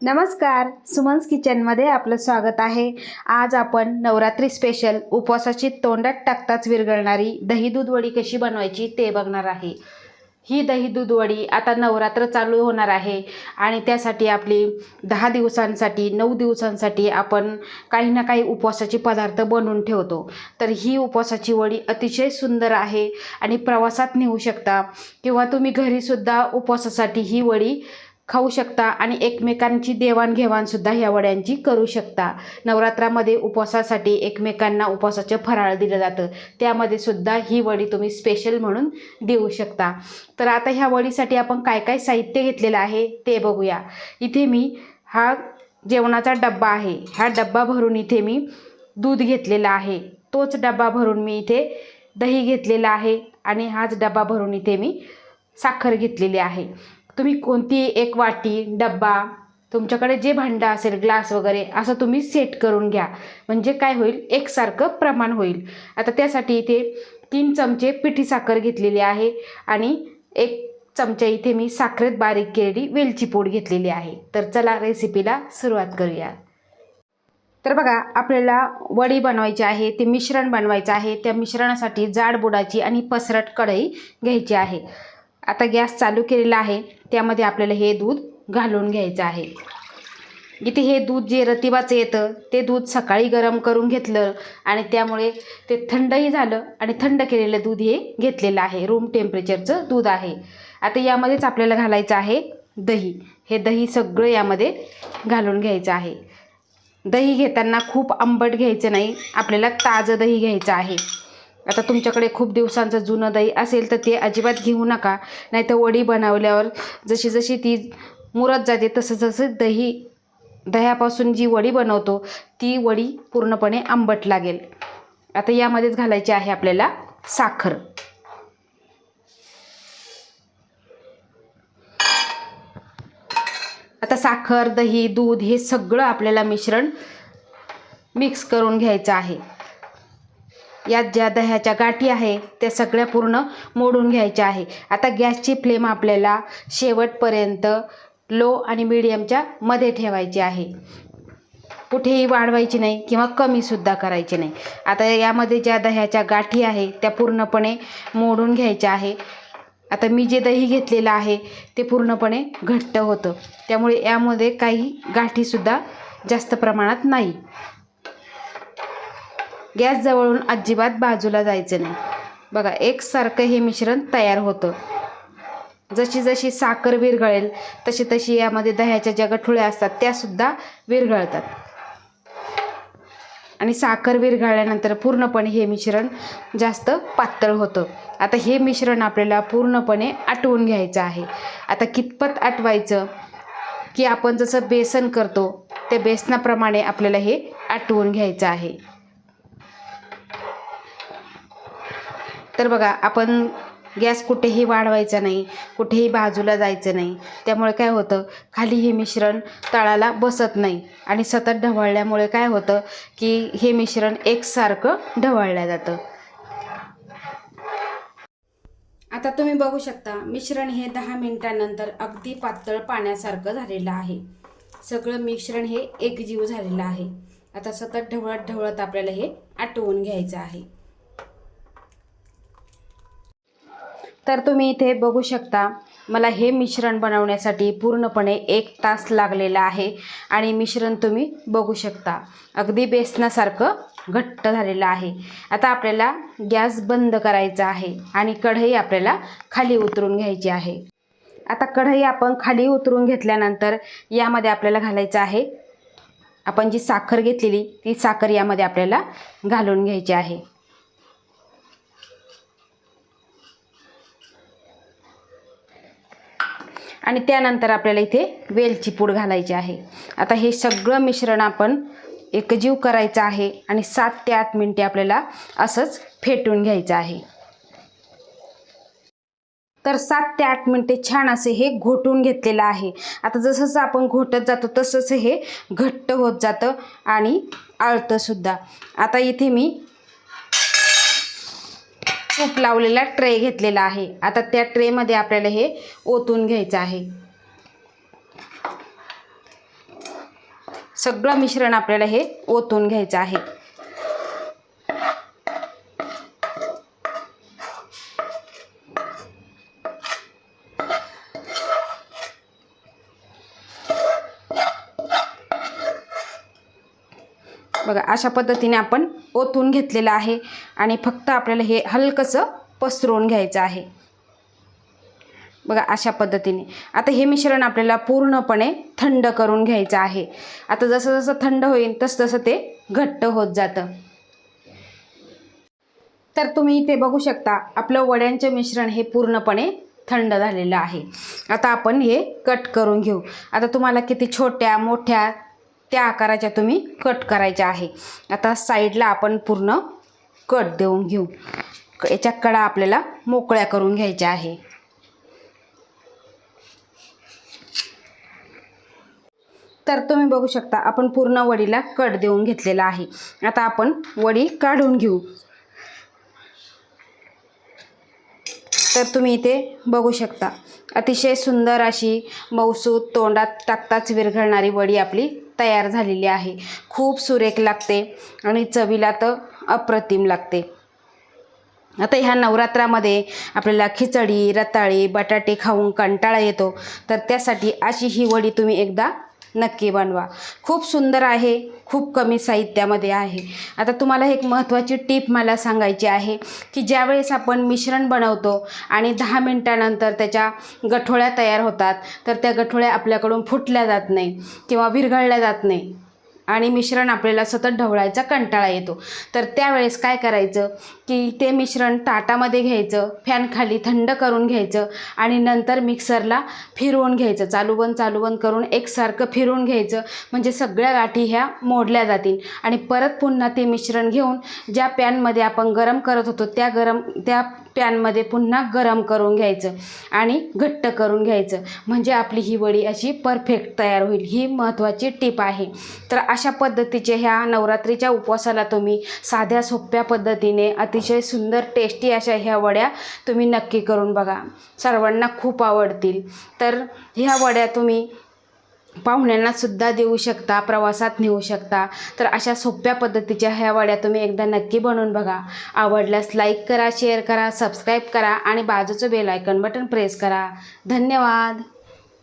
नमस्कार सुमन्स किचनमध्ये आपलं स्वागत आहे. आज आपण नवरात्री स्पेशल उपवासाची तोंडात टाकताच विरघळणारी दही दूध वडी कशी बनवायची ते बघणार आहे. ही दही दूध वडी आता नवरात्र चालू होणार आहे आणि त्यासाठी आपली दहा दिवसांसाठी नऊ दिवसांसाठी आपण काही ना काही उपवासाचे पदार्थ बनवून ठेवतो. तर ही उपवासाची वडी अतिशय सुंदर आहे आणि प्रवासात नेऊ शकता किंवा तुम्ही घरीसुद्धा उपवासासाठी ही वडी खाऊ शकता आणि एकमेकांची देवाणघेवाणसुद्धा ह्या वड्यांची करू शकता. नवरात्रामध्ये उपवासासाठी एकमेकांना उपवासाचं फराळ दिलं जातं. त्यामध्ये सुद्धा ही वडी तुम्ही स्पेशल म्हणून देऊ शकता. तर आता ह्या वडीसाठी आपण काय काय साहित्य घेतलेलं आहे ते बघूया. इथे मी हा जेवणाचा डब्बा आहे. हा डब्बा भरून इथे मी दूध घेतलेला आहे. तोच डब्बा भरून मी इथे दही घेतलेला आहे आणि हाच डब्बा भरून इथे मी साखर घेतलेली आहे. तुम्ही कोणती एक वाटी डब्बा तुमच्याकडे जे भांडं असेल ग्लास वगैरे असं तुम्ही सेट करून घ्या. म्हणजे काय होईल? एकसारखं प्रमाण होईल. आता त्यासाठी इथे तीन चमचे पिठी साखर घेतलेली आहे आणि एक चमचा इथे मी साखरेत बारीक केलेली वेलची पूड घेतलेली आहे. तर चला रेसिपीला सुरुवात करूया. तर बघा आपल्याला वडी बनवायची आहे ते मिश्रण बनवायचं आहे. त्या मिश्रणासाठी जाड बुडाची आणि पसरट कढई घ्यायची आहे. आता गॅस चालू केलेला आहे. त्यामध्ये आपल्याला हे दूध घालून घ्यायचं आहे. इथे हे दूध जे रतिबाचं येतं ते दूध सकाळी गरम करून घेतलं आणि त्यामुळे ते थंडही झालं आणि थंड केलेलं दूध हे घेतलेलं आहे. रूम टेम्परेचरचं दूध आहे. आता यामध्येच आपल्याला घालायचं आहे दही. हे दही सगळं यामध्ये घालून घ्यायचं आहे. दही घेताना खूप आंबट घ्यायचं नाही. आपल्याला ताजं दही घ्यायचं आहे. आता तुमच्याकडे खूप दिवसांचं जुनं दही असेल तर ते अजिबात घेऊ नका. नाही तर वडी बनवल्यावर जशी जशी ती मुरत जाते तसं जसं दही दह्यापासून जी वडी बनवतो ती वडी पूर्णपणे आंबट लागेल. आता यामध्येच घालायची आहे आपल्याला साखर. आता साखर दही दूध हे सगळं आपल्याला मिश्रण मिक्स करून घ्यायचं आहे. यात ज्या दह्याच्या गाठी आहे त्या सगळ्या पूर्ण मोडून घ्यायच्या आहे. आता गॅसची फ्लेम आपल्याला शेवटपर्यंत लो आणि मिडियमच्या मध्ये ठेवायची आहे. कुठेही वाढवायची नाही किंवा कमीसुद्धा करायची नाही. आता यामध्ये ज्या दह्याच्या गाठी आहे त्या पूर्णपणे मोडून घ्यायच्या आहे. आता मी जे दही घेतलेलं आहे ते पूर्णपणे घट्ट होतं. त्यामुळे यामध्ये काही गाठीसुद्धा जास्त प्रमाणात नाही. गॅस जवळून अजिबात बाजूला जायचं नाही. बघा एकसारखं हे मिश्रण तयार होतं. जशी जशी साखर विरघळेल तशी तशी यामध्ये दह्याच्या ज्या गठुळ्या असतात त्यासुद्धा विरघळतात. आणि साखर विरघळल्यानंतर पूर्णपणे हे मिश्रण जास्त पातळ होतं. आता हे मिश्रण आपल्याला पूर्णपणे आटवून घ्यायचं आहे. आता कितपत आटवायचं? की आपण जसं बेसन करतो त्या बेसनाप्रमाणे आपल्याला हे आटवून घ्यायचं आहे. तर बघा आपण गॅस कुठेही वाढवायचा नाही कुठेही बाजूला जायचं नाही. त्यामुळे काय होतं खाली हे मिश्रण तळाला बसत नाही. आणि सतत ढवळल्यामुळे काय होतं की हे मिश्रण एकसारखं ढवळलं जातं. आता तुम्ही बघू शकता मिश्रण हे दहा मिनिटांनंतर अगदी पातळ पाण्यासारखं झालेलं आहे. सगळं मिश्रण हे एकजीव झालेलं आहे. आता सतत ढवळत ढवळत आपल्याला हे आटवून घ्यायचं आहे. तर तुम्ही इथे बघू शकता मला हे मिश्रण बनवण्यासाठी पूर्णपणे एक तास लागलेला आहे आणि मिश्रण तुम्ही बघू शकता. अगदी बेसनासारखं घट्ट झालेलं आहे. आता आपल्याला गॅस बंद करायचा आहे आणि कढई आपल्याला खाली उतरून घ्यायची आहे. आता कढई आपण खाली उतरून घेतल्यानंतर यामध्ये आपल्याला घालायचं आहे. आपण जी साखर घेतलेली ती साखर यामध्ये आपल्याला घालून घ्यायची आहे. आणि त्यानंतर आपल्याला इथे वेलची पूड घालायची आहे. आता हे सगळं मिश्रण आपण एकजीव करायचं आहे आणि सात ते आठ मिनटे आपल्याला असंच फेटून घ्यायचं आहे. तर सात ते आठ मिनटे छान असे हे घोटून घेतलेलं आहे. आता जसं आपण घोटत जातो तसंच हे घट्ट होत जातं आणि आळतंसुद्धा आता इथे मी तूप लावलेला ट्रे घेतलेला आहे. आता त्या ट्रेमध्ये आपल्याला हे ओतून घ्यायचं आहे. सगळं मिश्रण आपल्याला हे ओतून घ्यायचं आहे. बघा अशा पद्धतीने आपण ओतून घेतलेलं आहे आणि फक्त आपल्याला हे हलकंसं पसरवून घ्यायचं आहे. बघा अशा पद्धतीने. आता हे मिश्रण आपल्याला पूर्णपणे थंड करून घ्यायचं आहे. आता जसं जसं थंड होईल तसं तसं ते घट्ट होत जातं. तर तुम्ही इथे बघू शकता आपलं वड्यांचे मिश्रण हे पूर्णपणे थंड झालेलं आहे. आता आपण हे कट करून घेऊ. आता तुम्हाला किती छोट्या मोठ्या त्या आकाराच्या तुम्ही कट करायच्या आहे. आता साईडला आपण पूर्ण कट देऊन घेऊ. याच्या कडा आपल्याला मोकळ्या करून घ्यायच्या आहे. तर तुम्ही बघू शकता आपण पूर्ण वडीला कट देऊन घेतलेला आहे. आता आपण वडी काढून घेऊ. तर तुम्ही इथे बघू शकता अतिशय सुंदर अशी मौसूद तोंडात टाकताच विरघळणारी वडी आपली तयार झालेली आहे. खूप सुरेख लागते आणि चवीला तर अप्रतिम लागते. आता ह्या नवरात्रामध्ये आपल्याला खिचडी रताळी बटाटे खाऊन कंटाळा येतो. तर त्यासाठी अशी ही वडी तुम्ही एकदा नक्की बनवा. खूप सुंदर आहे खूप कमी साहित्यामध्ये आहे. आता तुम्हाला एक महत्त्वाची टीप मला सांगायची आहे की ज्यावेळेस आपण मिश्रण बनवतो आणि दहा मिनटानंतर त्याच्या गठोळ्या तयार होतात तर त्या गठोळ्या आपल्याकडून फुटल्या जात नाही किंवा विरघळल्या जात नाही. आणि मिश्रण आपल्याला सतत ढवळायचा कंटाळा येतो. तर त्यावेळेस काय करायचं की ते मिश्रण ताटामध्ये घ्यायचं फॅनखाली थंड करून घ्यायचं आणि नंतर मिक्सरला फिरवून घ्यायचं. चालू बंद चालू बंद करून एकसारखं फिरवून घ्यायचं. म्हणजे सगळ्या गाठी ह्या मोडल्या जातील. आणि परत पुन्हा ते मिश्रण घेऊन ज्या पॅनमध्ये आपण गरम करत होतो त्या गरम त्या पॅनमध्ये पुन्हा गरम करून घ्यायचं आणि घट्ट करून घ्यायचं. म्हणजे आपली ही वडी अशी परफेक्ट तयार होईल ही महत्त्वाची टीप आहे. तर अशा पद्धतीचे ह्या नवरात्रीच्या उपवासाला तुम्ही साध्या सोप्या पद्धतीने अतिशय सुंदर टेस्टी अशा ह्या वड्या तुम्ही नक्की करून बघा. सर्वांना खूप आवडतील. तर ह्या वड्या तुम्ही पाहुण्यांना सुद्धा देऊ शकता प्रवासात नेऊ शकता. तर अशा सोप्या पद्धतीच्या ह्या वड्या तुम्ही एकदा नक्की बनवून बघा. आवडल्यास लाईक करा शेअर करा सबस्क्राईब करा आणि बाजूचं बेल आयकन बटन प्रेस करा. धन्यवाद!